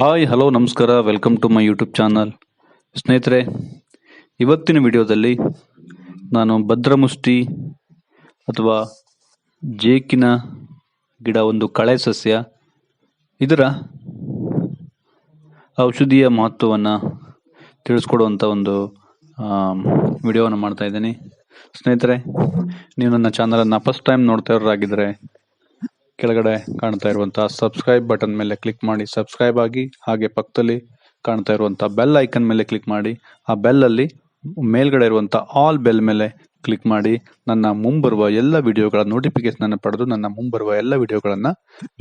Hi, hello, ನಮಸ್ಕಾರ. Welcome to my YouTube channel ಸ್ನೇಹಿತರೆ, ಇವತ್ತಿನ ವಿಡಿಯೋದಲ್ಲಿ ನಾನು ಭದ್ರಮುಷ್ಟಿ ಅಥವಾ ಜೇಕಿನ ಗಿಡ, ಒಂದು ಕಳೆ ಸಸ್ಯ, ಇದರ ಔಷಧೀಯ ಮಹತ್ವವನ್ನು ತಿಳಿಸ್ಕೊಡುವಂಥ ಒಂದು ವಿಡಿಯೋವನ್ನು ಮಾಡ್ತಾ ಇದ್ದೀನಿ. ಸ್ನೇಹಿತರೆ, ನೀವು ನನ್ನ ಚಾನಲನ್ನು ಫಸ್ಟ್ ಟೈಮ್ ನೋಡ್ತಾ ಇರೋರಾಗಿದ್ದರೆ ಕೆಳಗಡೆ ಕಾಣ್ತಾ ಇರುವಂತಹ ಸಬ್ಸ್ಕ್ರೈಬ್ ಬಟನ್ ಮೇಲೆ ಕ್ಲಿಕ್ ಮಾಡಿ ಸಬ್ಸ್ಕ್ರೈಬ್ ಆಗಿ ಹಾಗೆ ಪಕ್ಕದಲ್ಲಿ ಕಾಣ್ತಾ ಇರುವಂತಹ ಬೆಲ್ ಐಕನ್ ಮೇಲೆ ಕ್ಲಿಕ್ ಮಾಡಿ, ಆ ಬೆಲ್ ಅಲ್ಲಿ ಮೇಲ್ಗಡೆ ಇರುವಂತಹ ಆಲ್ ಬೆಲ್ ಮೇಲೆ ಕ್ಲಿಕ್ ಮಾಡಿ, ನನ್ನ ಮುಂಬರುವ ಎಲ್ಲ ವಿಡಿಯೋಗಳ ನೋಟಿಫಿಕೇಶನ್ ಅನ್ನು ಪಡೆದು ನನ್ನ ಮುಂಬರುವ ಎಲ್ಲ ವಿಡಿಯೋಗಳನ್ನ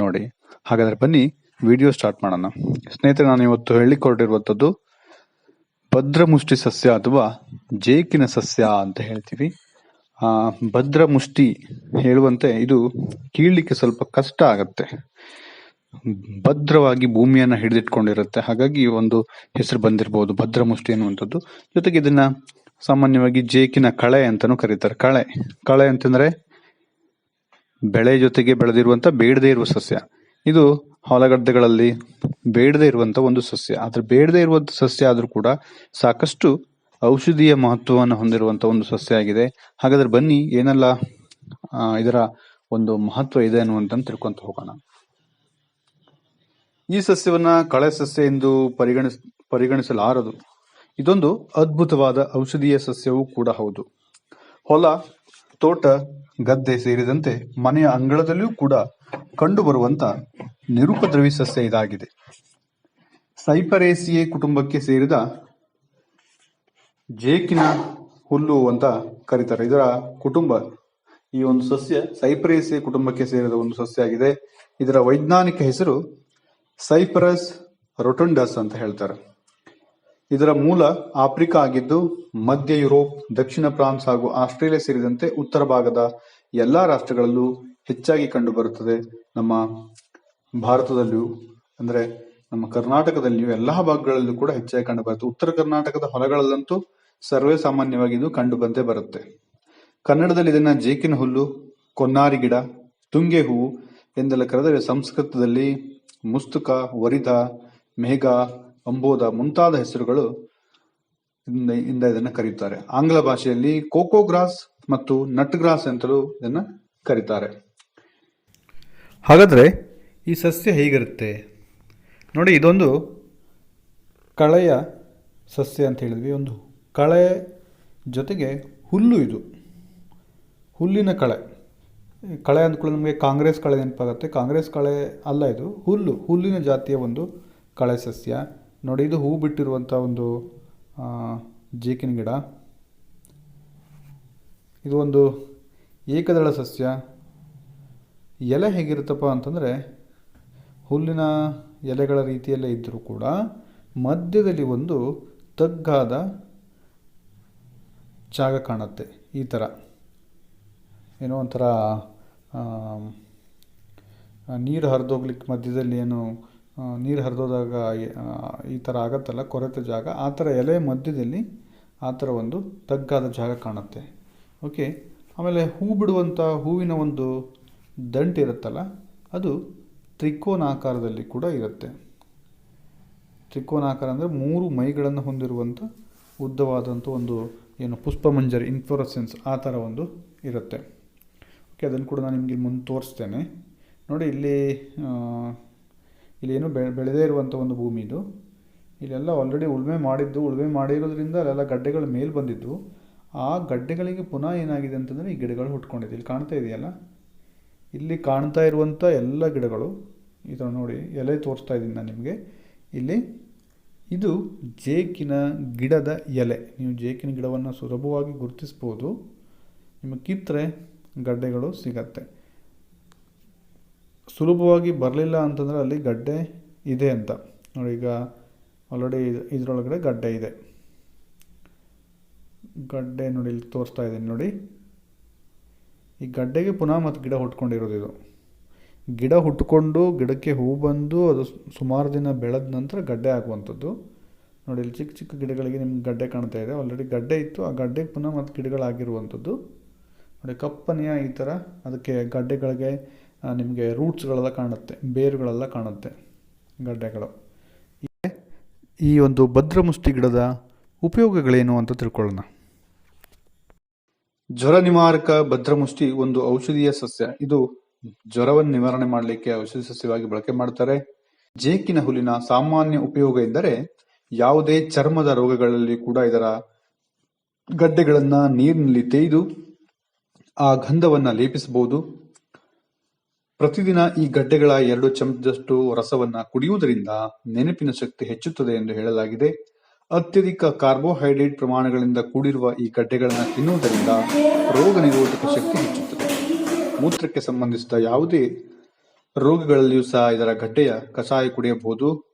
ನೋಡಿ. ಹಾಗಾದ್ರೆ ಬನ್ನಿ ವಿಡಿಯೋ ಸ್ಟಾರ್ಟ್ ಮಾಡೋಣ. ಸ್ನೇಹಿತರೆ, ನಾನು ಇವತ್ತು ಹೇಳಿಕೊಟ್ಟಿರುವಂಥದ್ದು ಭದ್ರ ಮುಷ್ಟಿ ಸಸ್ಯ ಅಥವಾ ಜೇಕಿನ ಸಸ್ಯ ಅಂತ ಹೇಳ್ತೀವಿ. ಭದ್ರ ಮುಷ್ಟಿ ಹೇಳುವಂತೆ ಇದು ಕೀಳಲಿಕ್ಕೆ ಸ್ವಲ್ಪ ಕಷ್ಟ ಆಗತ್ತೆ. ಭದ್ರವಾಗಿ ಭೂಮಿಯನ್ನ ಹಿಡಿದಿಟ್ಕೊಂಡಿರುತ್ತೆ. ಹಾಗಾಗಿ ಒಂದು ಹೆಸರು ಬಂದಿರಬಹುದು ಭದ್ರ ಮುಷ್ಟಿ ಅನ್ನುವಂಥದ್ದು ಜೊತೆಗೆ ಇದನ್ನ ಸಾಮಾನ್ಯವಾಗಿ ಜೇಕಿನ ಕಳೆ ಅಂತಾನು ಕರೀತಾರೆ. ಕಳೆ. ಕಳೆ ಅಂತಂದ್ರೆ ಬೆಳೆ ಜೊತೆಗೆ ಬೆಳೆದಿರುವಂತ ಬೇಡದೇ ಇರುವ ಸಸ್ಯ. ಇದು ಹೊಲಗದ್ದೆಗಳಲ್ಲಿ ಬೇಡದೇ ಇರುವಂತ ಒಂದು ಸಸ್ಯ. ಆದ್ರೆ ಬೇಡದೇ ಇರುವಂತ ಸಸ್ಯ ಆದ್ರೂ ಕೂಡ ಸಾಕಷ್ಟು ಔಷಧೀಯ ಮಹತ್ವವನ್ನು ಹೊಂದಿರುವಂತ ಒಂದು ಸಸ್ಯ ಆಗಿದೆ. ಹಾಗಾದ್ರೆ ಬನ್ನಿ, ಏನೆಲ್ಲ ಇದರ ಒಂದು ಮಹತ್ವ ಇದೆ ಅನ್ನುವಂತ ತಿಳ್ಕೊಂತ ಹೋಗೋಣ. ಈ ಸಸ್ಯವನ್ನ ಕಳೆ ಸಸ್ಯ ಎಂದು ಪರಿಗಣಿಸ್, ಪರಿಗಣಿಸಲಾರದು. ಇದೊಂದು ಅದ್ಭುತವಾದ ಔಷಧೀಯ ಸಸ್ಯವೂ ಕೂಡ ಹೌದು. ಹೊಲ, ತೋಟ, ಗದ್ದೆ ಸೇರಿದಂತೆ ಮನೆಯ ಅಂಗಳದಲ್ಲಿಯೂ ಕೂಡ ಕಂಡುಬರುವಂತ ನಿರುಪದ್ರವಿ ಸಸ್ಯ ಇದಾಗಿದೆ. ಸೈಪರೇಸಿಯೇ ಕುಟುಂಬಕ್ಕೆ ಸೇರಿದ ಜೇಕಿನ ಹುಲ್ಲು ಅಂತ ಕರೀತಾರೆ. ಇದರ ಕುಟುಂಬ ಈ ಒಂದು ಸಸ್ಯ ಸೈಪ್ರೇಸಿ ಕುಟುಂಬಕ್ಕೆ ಸೇರಿದ ಒಂದು ಸಸ್ಯ ಆಗಿದೆ. ಇದರ ವೈಜ್ಞಾನಿಕ ಹೆಸರು ಸೈಪ್ರಸ್ ರೊಟೊಂಡಸ್ ಅಂತ ಹೇಳ್ತಾರೆ. ಇದರ ಮೂಲ ಆಫ್ರಿಕಾ ಆಗಿದ್ದು, ಮಧ್ಯ ಯುರೋಪ್, ದಕ್ಷಿಣ ಫ್ರಾನ್ಸ್ ಹಾಗೂ ಆಸ್ಟ್ರೇಲಿಯಾ ಸೇರಿದಂತೆ ಉತ್ತರ ಭಾಗದ ಎಲ್ಲಾ ರಾಷ್ಟ್ರಗಳಲ್ಲೂ ಹೆಚ್ಚಾಗಿ ಕಂಡುಬರುತ್ತದೆ. ನಮ್ಮ ಭಾರತದಲ್ಲಿಯೂ, ಅಂದ್ರೆ ನಮ್ಮ ಕರ್ನಾಟಕದಲ್ಲಿಯೂ ಎಲ್ಲಾ ಭಾಗಗಳಲ್ಲೂ ಕೂಡ ಹೆಚ್ಚಾಗಿ ಕಂಡುಬರುತ್ತೆ. ಉತ್ತರ ಕರ್ನಾಟಕದ ಹೊಲಗಳಲ್ಲಂತೂ ಸರ್ವೇ ಸಾಮಾನ್ಯವಾಗಿ ಇದು ಕಂಡು ಬಂದೇ ಬರುತ್ತೆ. ಕನ್ನಡದಲ್ಲಿ ಇದನ್ನ ಜೇಕಿನ ಹುಲ್ಲು ಕೊನ್ನಾರಿ ಗಿಡ ತುಂಗೆ ಹೂವು ಎಂದೆಲ್ಲ ಕರೆದರೆ ಸಂಸ್ಕೃತದಲ್ಲಿ ಮುಸ್ತುಕ ವರಿದ ಮೇಘ ಅಂಬೋದ ಮುಂತಾದ ಹೆಸರುಗಳು ಇಂದ ಇಂದ ಇದನ್ನ ಕರೆಯುತ್ತಾರೆ ಆಂಗ್ಲ ಭಾಷೆಯಲ್ಲಿ ಕೋಕೋ ಗ್ರಾಸ್ ಮತ್ತು ನಟ್ ಗ್ರಾಸ್ ಅಂತಲೂ ಇದನ್ನ ಕರೀತಾರೆ. ಹಾಗಾದರೆ ಈ ಸಸ್ಯ ಹೇಗಿರುತ್ತೆ? ನೋಡಿ ಇದೊಂದು ಕಳೆಯ ಸಸ್ಯ ಅಂತ ಹೇಳಿದ್ವಿ. ಒಂದು ಕಳೆ ಜೊತೆಗೆ ಹುಲ್ಲು ಇದು. ಹುಲ್ಲಿನ ಕಳೆ. ಕಳೆ ಅಂದ್ಕೊಳ್ಳಿ ನಮಗೆ ಕಾಂಗ್ರೆಸ್ ಕಳೆ ನೆನಪಾಗುತ್ತೆ. ಕಾಂಗ್ರೆಸ್ ಕಳೆ ಅಲ್ಲ ಇದು, ಹುಲ್ಲು. ಹುಲ್ಲಿನ ಜಾತಿಯ ಒಂದು ಕಳೆ ಸಸ್ಯ. ನೋಡಿ, ಇದು ಹೂ ಬಿಟ್ಟಿರುವಂಥ ಒಂದು ಜೇಕಿನ ಗಿಡ. ಇದು ಒಂದು ಏಕದಳ ಸಸ್ಯ. ಎಲೆ ಹೇಗಿರುತ್ತಪ್ಪ ಅಂತಂದರೆ, ಹುಲ್ಲಿನ ಎಲೆಗಳ ರೀತಿಯಲ್ಲೇ ಇದ್ದರೂ ಕೂಡ ಮಧ್ಯದಲ್ಲಿ ಒಂದು ತಗ್ಗಾದ ಜಾಗ ಕಾಣುತ್ತೆ ಈ ಥರ ಏನೋ ಒಂಥರ ನೀರು ಹರಿದೋಗ್ಲಿಕ್ಕೆ ಮಧ್ಯದಲ್ಲಿ ಏನು ನೀರು ಹರಿದೋದಾಗ ಈ ಥರ ಆಗತ್ತಲ್ಲ, ಕೊರೆತ ಜಾಗ, ಆ ಥರ ಎಲೆ ಮಧ್ಯದಲ್ಲಿ ಆ ಥರ ಒಂದು ತಗ್ಗಾದ ಜಾಗ ಕಾಣುತ್ತೆ. ಓಕೆ, ಆಮೇಲೆ ಹೂ ಬಿಡುವಂಥ ಹೂವಿನ ಒಂದು ದಂಟು ಇರುತ್ತಲ್ಲ, ಅದು ತ್ರಿಕೋನಾಕಾರದಲ್ಲಿ ಕೂಡ ಇರುತ್ತೆ. ತ್ರಿಕೋನಾಕಾರ ಅಂದರೆ ಮೂರು ಮೈಗಳನ್ನು ಹೊಂದಿರುವಂಥ ಉದ್ದವಾದಂಥ ಒಂದು, ಏನು ಪುಷ್ಪಮಂಜರಿ ಇನ್ಫ್ಲೋರಸೆನ್ಸ್ ಆ ಥರ ಒಂದು ಇರುತ್ತೆ. ಓಕೆ, ಅದನ್ನು ಕೂಡ ನಾನು ನಿಮಗೆ ಮುಂದೆ ತೋರಿಸ್ತೇನೆ. ನೋಡಿ, ಇಲ್ಲಿ ಇಲ್ಲೇನು ಬೆ, ಬೆಳೆದೇ ಇರುವಂಥ ಒಂದು ಭೂಮಿ ಇದು. ಇಲ್ಲೆಲ್ಲ ಆಲ್ರೆಡಿ ಉಳುಮೆ ಮಾಡಿದ್ದು, ಉಳುಮೆ ಮಾಡಿರೋದ್ರಿಂದ ಅಲ್ಲೆಲ್ಲ ಗಡ್ಡೆಗಳು ಮೇಲೆ ಬಂದಿದ್ದು. ಆ ಗಡ್ಡೆಗಳಿಗೆ ಪುನಃ ಏನಾಗಿದೆ ಅಂತಂದರೆ ಈ ಗಿಡಗಳು ಹುಟ್ಕೊಂಡಿದೆ. ಇಲ್ಲಿ ಕಾಣ್ತಾ ಇದೆಯಲ್ಲ? ಇಲ್ಲಿ ಕಾಣ್ತಾ ಇರುವಂಥ ಎಲ್ಲ ಗಿಡಗಳು ಥರ ನೋಡಿ, ಎಲೆ ತೋರಿಸ್ತಾ ಇದ್ದೀನಿ ನಾನು ನಿಮಗೆ. ಇಲ್ಲಿ, ಇದು ಜೇಕಿನ ಗಿಡದ ಎಲೆ. ನೀವು ಜೇಕಿನ ಗಿಡವನ್ನು ಸುಲಭವಾಗಿ ಗುರುತಿಸ್ಬೋದು. ನಿಮಗೆ ಕಿತ್ತರೆ ಗಡ್ಡೆಗಳು ಸಿಗತ್ತೆ. ಸುಲಭವಾಗಿ ಬರಲಿಲ್ಲ ಅಂತಂದರೆ ಅಲ್ಲಿ ಗಡ್ಡೆ ಇದೆ ಅಂತ. ನೋಡಿ, ಈಗ ಆಲ್ರೆಡಿ ಇದರೊಳಗಡೆ ಗಡ್ಡೆ ಇದೆ. ಗಡ್ಡೆ ನೋಡಿ ಇಲ್ಲಿ ತೋರಿಸ್ತಾ ಇದ್ದೀನಿ ನೋಡಿ. ಈ ಗಡ್ಡೆಗೆ ಪುನಃ ಮತ್ತು ಗಿಡ ಹುಟ್ಕೊಂಡಿರೋದು ಇದು. ಗಿಡ ಹುಟ್ಕೊಂಡು ಗಿಡಕ್ಕೆ ಹೂ ಬಂದು ಅದು ಸುಮಾರು ದಿನ ಬೆಳೆದ ನಂತರ ಗಡ್ಡೆ ಆಗುವಂಥದ್ದು. ನೋಡಿ, ಇಲ್ಲಿ ಚಿಕ್ಕ ಚಿಕ್ಕ ಗಿಡಗಳಿಗೆ ನಿಮ್ಗೆ ಗಡ್ಡೆ ಕಾಣ್ತಾ ಇದೆ. ಆಲ್ರೆಡಿ ಗಡ್ಡೆ ಇತ್ತು. ಆ ಗಡ್ಡೆಗೆ ಪುನಃ ಮತ್ತು ಗಿಡಗಳಾಗಿರುವಂಥದ್ದು. ನೋಡಿ, ಕಪ್ಪನೆಯ ಈ ಥರ ಅದಕ್ಕೆ ಗಡ್ಡೆಗಳಿಗೆ ನಿಮಗೆ ರೂಟ್ಸ್ಗಳೆಲ್ಲ ಕಾಣುತ್ತೆ, ಬೇರುಗಳೆಲ್ಲ ಕಾಣುತ್ತೆ ಗಡ್ಡೆಗಳು. ಈ ಒಂದು ಭದ್ರಮುಷ್ಟಿ ಗಿಡದ ಉಪಯೋಗಗಳೇನು ಅಂತ ತಿಳ್ಕೊಳ್ಳೋಣ. ಜ್ವರ ನಿವಾರಕ ಭದ್ರಮುಷ್ಟಿ ಒಂದು ಔಷಧೀಯ ಸಸ್ಯ. ಇದು ಜ್ವರವನ್ನು ನಿವಾರಣೆ ಮಾಡಲಿಕ್ಕೆ ಔಷಧಿ ಸಸ್ಯವಾಗಿ ಬಳಕೆ ಮಾಡ್ತಾರೆ. ಜೇಕಿನ ಹುಲ್ಲಿನ ಸಾಮಾನ್ಯ ಉಪಯೋಗ ಎಂದರೆ ಯಾವುದೇ ಚರ್ಮದ ರೋಗಗಳಲ್ಲಿ ಕೂಡ ಇದರ ಗಡ್ಡೆಗಳನ್ನ ನೀರಿನಲ್ಲಿ ತೇಯ್ದು ಆ ಗಂಧವನ್ನು ಲೇಪಿಸಬಹುದು. ಪ್ರತಿದಿನ ಈ ಗಡ್ಡೆಗಳ ಎರಡು ಚಮಚದಷ್ಟು ರಸವನ್ನು ಕುಡಿಯುವುದರಿಂದ ನೆನಪಿನ ಶಕ್ತಿ ಹೆಚ್ಚುತ್ತದೆ ಎಂದು ಹೇಳಲಾಗಿದೆ. ಅತ್ಯಧಿಕ ಕಾರ್ಬೋಹೈಡ್ರೇಟ್ ಪ್ರಮಾಣಗಳಿಂದ ಕೂಡಿರುವ ಈ ಗಡ್ಡೆಗಳನ್ನು ತಿನ್ನುವುದರಿಂದ ರೋಗ ನಿರೋಧಕ ಶಕ್ತಿ ಹೆಚ್ಚುತ್ತದೆ. ಮೂತ್ರಕ್ಕೆ ಸಂಬಂಧಿಸಿದ ಯಾವುದೇ ರೋಗಗಳಲ್ಲಿಯೂ ಸಹ ಇದರ ಗಡ್ಡೆಯ ಕಷಾಯ ಕುಡಿಯಬಹುದು.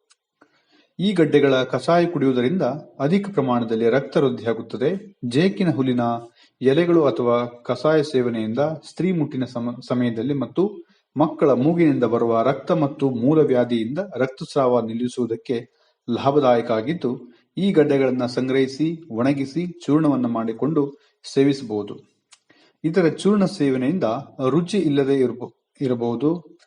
ಈ ಗಡ್ಡೆಗಳ ಕಷಾಯ ಕುಡಿಯುವುದರಿಂದ ಅಧಿಕ ಪ್ರಮಾಣದಲ್ಲಿ ರಕ್ತ ವೃದ್ಧಿಯಾಗುತ್ತದೆ. ಜೇಕಿನ ಹುಲ್ಲಿನ ಎಲೆಗಳು ಅಥವಾ ಕಷಾಯ ಸೇವನೆಯಿಂದ ಸ್ತ್ರೀ ಮುಟ್ಟಿನ ಸಮ- ಸಮಯದಲ್ಲಿ ಮತ್ತು ಮಕ್ಕಳ ಮೂಗಿನಿಂದ ಬರುವ ರಕ್ತ ಮತ್ತು ಮೂಲವ್ಯಾಧಿಯಿಂದ ರಕ್ತಸ್ರಾವ ನಿಲ್ಲಿಸುವುದಕ್ಕೆ ಲಾಭದಾಯಕ ಆಗಿದ್ದು ಈ ಗಡ್ಡೆಗಳನ್ನು ಸಂಗ್ರಹಿಸಿ, ಒಣಗಿಸಿ ಚೂರ್ಣವನ್ನು ಮಾಡಿಕೊಂಡು ಸೇವಿಸಬಹುದು. ಇದರ ಚೂರ್ಣ ಸೇವನೆಯಿಂದ ರುಚಿ ಇಲ್ಲದೆ ಇರಬ- ಇರಬಹುದು.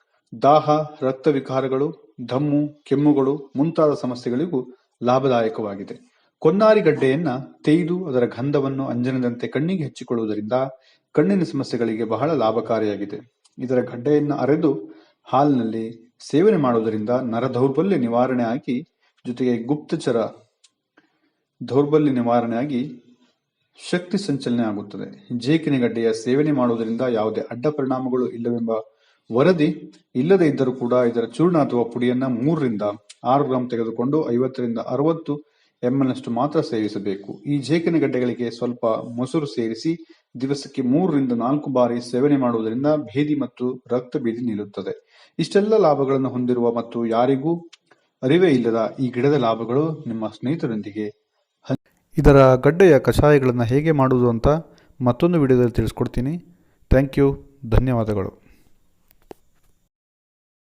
ದಾಹ ರಕ್ತ ವಿಕಾರಗಳು ಧಮ್ಮು, ಕೆಮ್ಮುಗಳು ಮುಂತಾದ ಸಮಸ್ಯೆಗಳಿಗೂ ಲಾಭದಾಯಕವಾಗಿದೆ. ಕೊನ್ನಾರಿ ಗಡ್ಡೆಯನ್ನ ತೇಯ್ದು ಅದರ ಗಂಧವನ್ನು ಅಂಜನದಂತೆ ಕಣ್ಣಿಗೆ ಹಚ್ಚಿಕೊಳ್ಳುವುದರಿಂದ ಕಣ್ಣಿನ ಸಮಸ್ಯೆಗಳಿಗೆ ಬಹಳ ಲಾಭಕಾರಿಯಾಗಿದೆ. ಇದರ ಗಡ್ಡೆಯನ್ನ ಅರೆದು ಹಾಲಿನಲ್ಲಿ ಸೇವನೆ ಮಾಡುವುದರಿಂದ ನರ ದೌರ್ಬಲ್ಯ ನಿವಾರಣೆ ಆಗಿ, ಜೊತೆಗೆ ಗುಪ್ತಚರ ದೌರ್ಬಲ್ಯ ನಿವಾರಣೆಯಾಗಿ ಶಕ್ತಿ ಸಂಚಲನೆ ಆಗುತ್ತದೆ. ಜೇಕಿನ ಗಡ್ಡೆಯ ಸೇವನೆ ಮಾಡುವುದರಿಂದ ಯಾವುದೇ ಅಡ್ಡ ಪರಿಣಾಮಗಳು ಇಲ್ಲವೆಂಬ ವರದಿ ಇಲ್ಲದೇ ಇದ್ದರೂ ಕೂಡ ಇದರ ಚೂರ್ಣ ಅಥವಾ ಪುಡಿಯನ್ನ ಮೂರರಿಂದ ಆರು ಗ್ರಾಂ ತೆಗೆದುಕೊಂಡು ಐವತ್ತರಿಂದ ಅರವತ್ತು ಎಂಎಲ್ ನಷ್ಟು ಮಾತ್ರ ಸೇವಿಸಬೇಕು. ಈ ಜೇಕಿನ ಗಡ್ಡೆಗಳಿಗೆ ಸ್ವಲ್ಪ ಮೊಸರು ಸೇರಿಸಿ ದಿವಸಕ್ಕೆ ಮೂರರಿಂದ ನಾಲ್ಕು ಬಾರಿ ಸೇವನೆ ಮಾಡುವುದರಿಂದ ಭೇದಿ ಮತ್ತು ರಕ್ತ ಭೇದಿ ನಿಲ್ಲುತ್ತದೆ. ಇಷ್ಟೆಲ್ಲ ಲಾಭಗಳನ್ನು ಹೊಂದಿರುವ ಮತ್ತು ಯಾರಿಗೂ ಅರಿವೇ ಇಲ್ಲದ ಈ ಗಿಡದ ಲಾಭಗಳು ನಿಮ್ಮ ಸ್ನೇಹಿತರೊಂದಿಗೆ ಇದರ ಗಡ್ಡೆಯ ಕಷಾಯಗಳನ್ನು ಹೇಗೆ ಮಾಡುವುದು ಅಂತ ಮತ್ತೊಂದು ವಿಡಿಯೋದಲ್ಲಿ ತಿಳಿಸ್ಕೊಡ್ತೀನಿ. ಥ್ಯಾಂಕ್ ಯು ಧನ್ಯವಾದಗಳು.